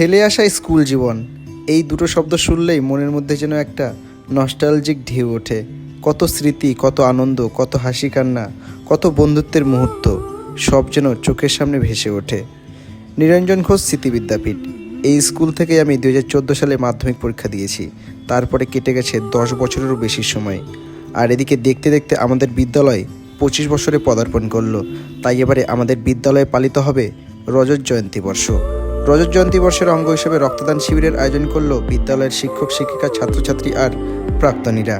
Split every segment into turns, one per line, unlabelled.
ফেলে আসা স্কুল জীবন। এই দুটো শব্দ শুনলেই মনের মধ্যে যেন একটা নস্টালজিক ঢেউ ওঠে। কত স্মৃতি, কত আনন্দ, কত হাসি কান্না, কত বন্ধুত্বের মুহূর্ত, সব যেন চোখের সামনে ভেসে ওঠে। নিরঞ্জন ঘোষ স্মৃতি বিদ্যাপীঠ। এই স্কুল থেকে আমি দুই হাজার চোদ্দ সালে মাধ্যমিক পরীক্ষা দিয়েছি। তারপরে কেটে গেছে দশ বছরেরও বেশি সময়। আর এদিকে দেখতে দেখতে আমাদের বিদ্যালয় পঁচিশ বছরে পদার্পণ করল। তাই এবারে আমাদের বিদ্যালয়ে পালিত হবে রজত জয়ন্তী বর্ষ। রজত জয়ন্তী বর্ষের অঙ্গ হিসেবে রক্তদান শিবিরের আয়োজন করল বিদ্যালয়ের শিক্ষক, শিক্ষিকা, ছাত্রছাত্রী আর প্রাক্তনীরা।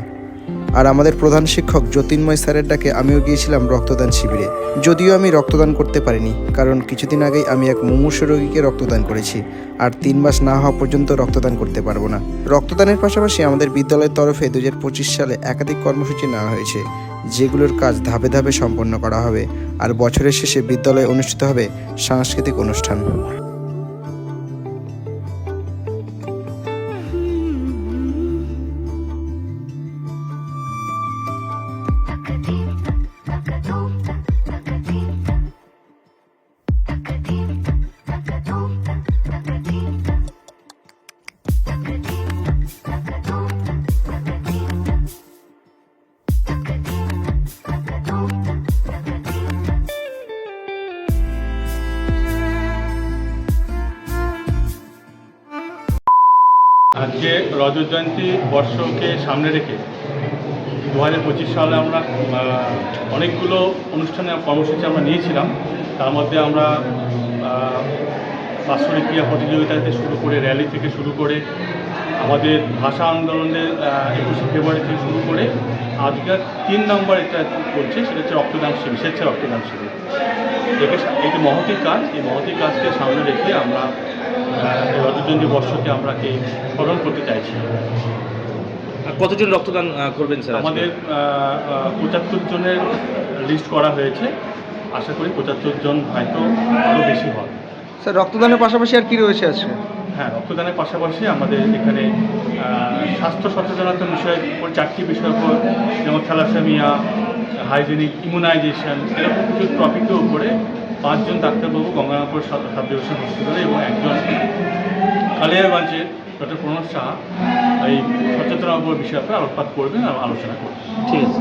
আর আমাদের প্রধান শিক্ষক যতীন্ময় স্যারের ডাকে আমিও গিয়েছিলাম রক্তদান শিবিরে। যদিও আমি রক্তদান করতে পারিনি, কারণ কিছুদিন আগেই আমি এক মুমূর্ষ রোগীকে রক্তদান করেছি, আর তিন মাস না হওয়া পর্যন্ত রক্তদান করতে পারব না। রক্তদানের পাশাপাশি আমাদের বিদ্যালয়ের তরফে দু হাজার পঁচিশ সালে একাধিক কর্মসূচি নেওয়া হয়েছে, যেগুলোর কাজ ধাপে ধাপে সম্পন্ন করা হবে, আর বছরের শেষে বিদ্যালয়ে অনুষ্ঠিত হবে সাংস্কৃতিক অনুষ্ঠান।
আজকে রজত জয়ন্তী বর্ষকে সামনে রেখে দু হাজার পঁচিশ সালে আমরা অনেকগুলো অনুষ্ঠানে কর্মসূচি আমরা নিয়েছিলাম। তার মধ্যে আমরা বাৎসরিক ক্রিয়া প্রতিযোগিতা থেকে শুরু করে র্যালি থেকে শুরু করে আমাদের ভাষা আন্দোলনের একুশে ফেব্রুয়ারি থেকে শুরু করে আজকের তিন নম্বর এটা করছে, সেটা হচ্ছে রক্তদান শিবির স্বেচ্ছা রক্তদান শিবির। যে মহতি কাজ, এই মহতি কাজকে সামনে রেখে আমরা আহ, এই রজত জয়ন্তী বর্ষকে আমরা কে স্মরণ করতে চাইছি।
কতজন রক্তদান করবেন স্যার
আমাদের পঁচাত্তর জনের লিস্ট করা হয়েছে। আশা করি পঁচাত্তর জন হয়তো আরও বেশি হয়
স্যার রক্তদানের পাশাপাশি আর কি রয়েছে আজকে?
হ্যাঁ রক্তদানের পাশাপাশি আমাদের এখানে স্বাস্থ্য সচেতনতা বিষয়ের উপর চারটি বিষয়ের উপর যেমন থ্যালাসেমিয়া হাইজেনিক ইমিউনাইজেশন এরকম কিছু টপিকের উপরে পাঁচজন ডাক্তারবাবু গঙ্গারামপুর সাব ডিভিশন হসপিটালে এবং একজন কালিয়াগঞ্জের ডক্টর প্রণব সাহা এই সচেতনতা বিষয়ে আপনার আলোকপাত করবেন আর আলোচনা করবেন।
ঠিক আছে।